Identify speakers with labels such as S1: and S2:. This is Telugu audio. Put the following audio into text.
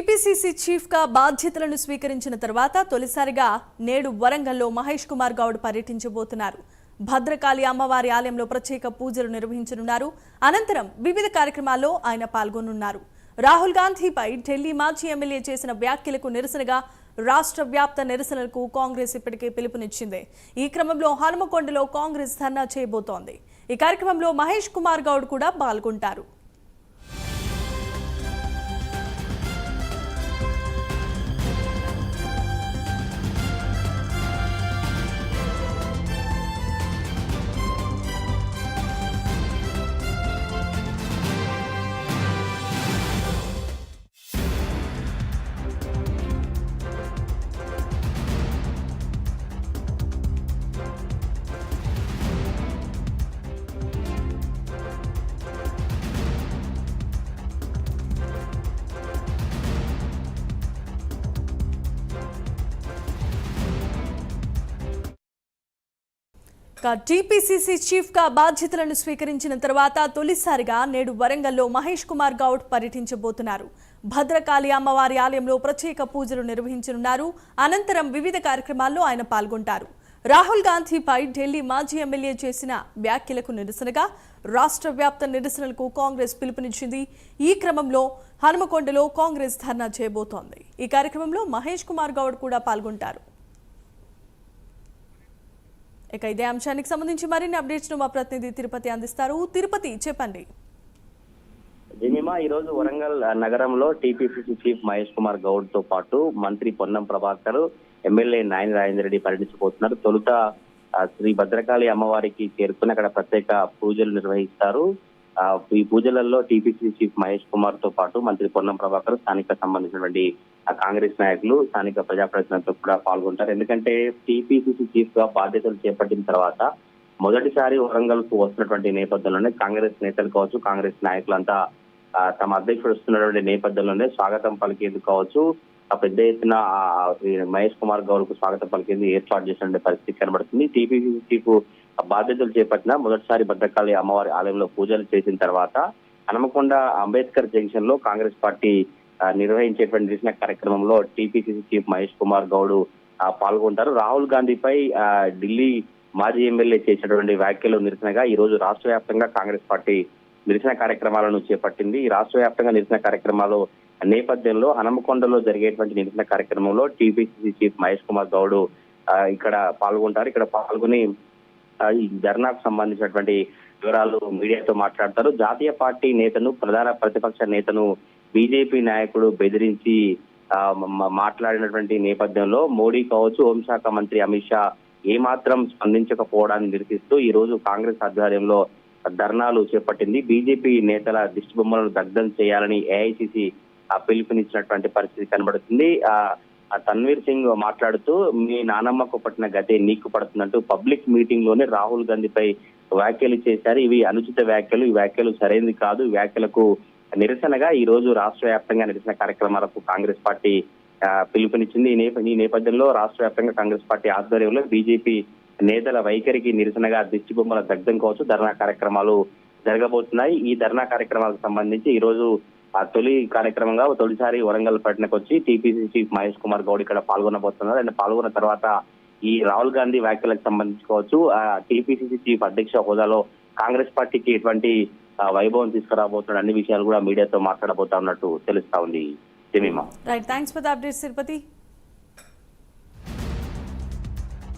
S1: టీపీసీసీ చీఫ్గా బాధ్యతలను స్వీకరించిన తర్వాత తొలిసారిగా నేడు వరంగల్లో మహేష్ కుమార్ గౌడ్ పర్యటించబోతున్నారు. భద్రకాళి అమ్మవారి ఆలయంలో ప్రత్యేక పూజలు నిర్వహించనున్నారు. అనంతరం వివిధ కార్యక్రమాల్లో ఆయన పాల్గొనున్నారు. రాహుల్ గాంధీపై ఢిల్లీ మాజీ ఎమ్మెల్యే చేసిన వ్యాఖ్యలకు నిరసనగా రాష్ట్ర వ్యాప్త నిరసనలకు కాంగ్రెస్ ఇప్పటికే పిలుపునిచ్చింది. ఈ క్రమంలో హనుమకొండలో కాంగ్రెస్ ధర్నా చేయబోతోంది. ఈ కార్యక్రమంలో మహేష్ కుమార్ గౌడ్ కూడా పాల్గొంటారు. టీపీసీసీ చీఫ్గా బాధ్యతలను స్వీకరించిన తర్వాత తొలిసారిగా నేడు వరంగల్లో మహేష్ కుమార్ గౌడ్ పర్యటించబోతున్నారు. భద్రకాళి అమ్మవారి ఆలయంలో ప్రత్యేక పూజలు నిర్వహించనున్నారు. అనంతరం వివిధ కార్యక్రమాల్లో ఆయన పాల్గొంటారు. రాహుల్ గాంధీపై ఢిల్లీ మాజీ ఎమ్మెల్యే చేసిన వ్యాఖ్యలకు నిరసనగా రాష్ట్ర వ్యాప్త నిరసనలకు కాంగ్రెస్ పిలుపునిచ్చింది. ఈ క్రమంలో హనుమకొండలో కాంగ్రెస్ ధర్నా చేయబోతోంది. ఈ కార్యక్రమంలో మహేష్ కుమార్ గౌడ్ కూడా పాల్గొంటారు. ఇక ఇదే అంశానికి సంబంధించి మరిన్ని అప్డేట్స్ను మా ప్రతినిధి తిరుపతి అందిస్తారు. తిరుపతి చెప్పండి.
S2: జమీమా ఈ రోజు వరంగల్ నగరంలో టీపీసీసీ చీఫ్ మహేష్ కుమార్ గౌడ్తో పాటు మంత్రి పొన్నం ప్రభాకర్ ఎమ్మెల్యే నాయని రాజేందర్ రెడ్డి పర్యటించబోతున్నారు. తొలుత శ్రీ భద్రకాళి అమ్మవారికి చేరుకుని అక్కడ ప్రత్యేక పూజలు నిర్వహిస్తారు. ఈ పూజలలో టీపీసీసీ చీఫ్ మహేష్ కుమార్తో పాటు మంత్రి పొన్నం ప్రభాకర్ స్థానిక సంబంధించినటువంటి కాంగ్రెస్ నాయకులు స్థానిక ప్రజాప్రతినిధులు కూడా పాల్గొంటారు. ఎందుకంటే టీపీసీసీ చీఫ్గా బాధ్యతలు చేపట్టిన తర్వాత మొదటిసారి వరంగల్కు వస్తున్నటువంటి నేపథ్యంలోనే కాంగ్రెస్ నేతలు కావచ్చు కాంగ్రెస్ నాయకులంతా తమ అధ్యక్షుడు వస్తున్నటువంటి నేపథ్యంలోనే స్వాగతం పలికేందుకు కావచ్చు ఆ పెద్ద ఎత్తున ఆ, మహేష్ కుమార్ గౌడ్కు స్వాగతం పలికేందుకు ఏర్పాటు చేసినటువంటి పరిస్థితి కనబడుతుంది. టీపీసీ చీఫ్ బాధ్యతలు చేపట్టిన మొదటిసారి భద్రకాళి అమ్మవారి ఆలయంలో పూజలు చేసిన తర్వాత హనుమకొండ అంబేద్కర్ జంక్షన్లో కాంగ్రెస్ పార్టీ నిర్వహించేటువంటి నిరసన కార్యక్రమంలో టీపీసీసీ చీఫ్ మహేష్ కుమార్ గౌడ్ పాల్గొంటారు. రాహుల్ గాంధీపై ఆ, ఢిల్లీ మాజీ ఎమ్మెల్యే చేసినటువంటి వ్యాఖ్యలు నిరసనగా ఈ రోజు రాష్ట్ర వ్యాప్తంగా కాంగ్రెస్ పార్టీ నిరసన కార్యక్రమాలను చేపట్టింది. ఈ రాష్ట్ర వ్యాప్తంగా నిరసన కార్యక్రమాలు నేపథ్యంలో హనమకొండలో జరిగేటువంటి నిరసన కార్యక్రమంలో టీపీసీసీ చీఫ్ మహేష్ కుమార్ గౌడ్ ఇక్కడ పాల్గొంటారు. ఇక్కడ పాల్గొని ఈ ధర్నాకు సంబంధించినటువంటి వివరాలు మీడియాతో మాట్లాడతారు. జాతీయ పార్టీ నేతను ప్రధాన ప్రతిపక్ష నేతను బీజేపీ నాయకుడు బెదిరించి మాట్లాడినటువంటి నేపథ్యంలో మోడీ కావచ్చు హోంశాఖ మంత్రి అమిత్ షా ఏమాత్రం స్పందించకపోవడాన్ని నిరసిస్తూ ఈ రోజు కాంగ్రెస్ ఆధ్వర్యంలో ధర్నాలు చేపట్టింది. బీజేపీ నేతల దిష్టి బొమ్మలను దగ్ధం చేయాలని ఏఐసిసి పిలుపునిచ్చినటువంటి పరిస్థితి కనబడుతుంది. ఆ తన్వీర్ సింగ్ మాట్లాడుతూ మీ నానమ్మకు పట్టిన గతే నీకు పడుతుందంటూ పబ్లిక్ మీటింగ్లోనే రాహుల్ గాంధీపై వ్యాఖ్యలు చేశారు. ఇవి అనుచిత వ్యాఖ్యలు. ఈ వ్యాఖ్యలు సరైనది కాదు. వ్యాఖ్యలకు నిరసనగా ఈ రోజు రాష్ట్ర వ్యాప్తంగా నిరసన కార్యక్రమాలకు కాంగ్రెస్ పార్టీ పిలుపునిచ్చింది. ఈ నేప ఈ నేపథ్యంలో రాష్ట్ర వ్యాప్తంగా కాంగ్రెస్ పార్టీ ఆధ్వర్యంలో బీజేపీ నేతల వైఖరికి నిరసనగా దిష్టి బొమ్మల దగ్ధం కావచ్చు. ధర్నా కార్యక్రమాలు జరగబోతున్నాయి. ఈ ధర్నా కార్యక్రమాలకు సంబంధించి ఈ రోజు ఆ తొలి కార్యక్రమంగా తొలిసారి వరంగల్ పట్టణకు వచ్చి టీపీసీ చీఫ్ మహేష్ కుమార్ గౌడ్ ఇక్కడ పాల్గొనబోతున్నారు. అండ్ పాల్గొన్న తర్వాత ఈ రాహుల్ గాంధీ వ్యాఖ్యలకు సంబంధించుకోవచ్చు ఆ టీపీసీసీ చీఫ్ అధ్యక్ష హోదాలో కాంగ్రెస్ పార్టీకి ఎటువంటి వైభవం తీసుకురాబోతున్నాడు అన్ని విషయాలు కూడా మీడియాతో మాట్లాడబోతా ఉన్నట్టు తెలుస్తా ఉంది.
S1: Right thanks for the Tirupati